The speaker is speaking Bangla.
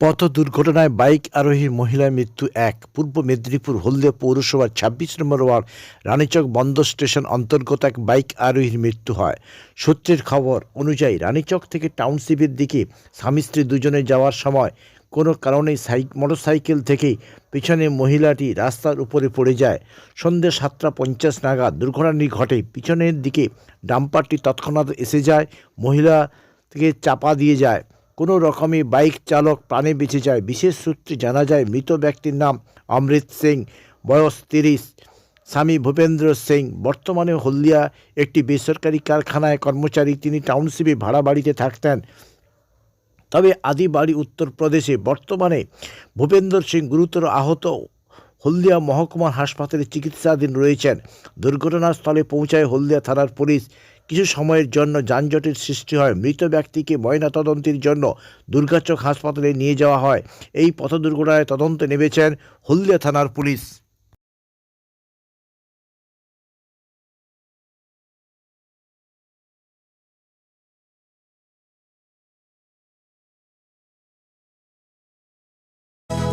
পথ দুর্ঘটনায় বাইক আরোহী মহিলার মৃত্যু এক। পূর্ব মেদিনীপুর হলদিয়া পৌরসভার ছাব্বিশ নম্বর ওয়ার্ড রানীচক বন্দর স্টেশন অন্তর্গত এক বাইক আরোহীর মৃত্যু হয়। সূত্রের খবর অনুযায়ী রানীচক থেকে টাউনশিপের দিকে স্বামী স্ত্রী দুজনে যাওয়ার সময় কোনো কারণে সাইক মোটরসাইকেল থেকেই পিছনে মহিলাটি রাস্তার উপরে পড়ে যায়। সন্ধ্যে সাতটা পঞ্চাশ নাগাদ দুর্ঘটনাটি ঘটে। পিছনের দিকে ডাম্পারটি তৎক্ষণাৎ এসে যায়, মহিলা থেকে চাপা দিয়ে যায়। কোনো রকমই বাইক চালক প্রাণে বেঁচে যায়। বিশেষ সূত্রে জানা যায়, মৃত ব্যক্তির নাম অমৃত সিং, বয়স তিরিশ। স্বামী ভূপেন্দ্র সিং, বর্তমানে হলদিয়া একটি বেসরকারি কারখানায় কর্মচারী। তিনি টাউনশিপে ভাড়া বাড়িতে থাকতেন। তবে আদি বাড়ি উত্তরপ্রদেশে। বর্তমানে ভূপেন্দ্র সিং গুরুতর আহত হলদিয়া মহকুমার হাসপাতালে চিকিৎসাধীন রয়েছেন। দুর্ঘটনাস্থলে পৌঁছায় হলদিয়া থানার পুলিশ। কিছু সময়ের জন্য যানজটের সৃষ্টি হয়। মৃত ব্যক্তিকে ময়নাতদন্তের জন্য দুর্গাচক হাসপাতালে নিয়ে যাওয়া হয়। এই পথ দুর্ঘটনায় তদন্তে নেমেছেন হলদিয়া থানার পুলিশ।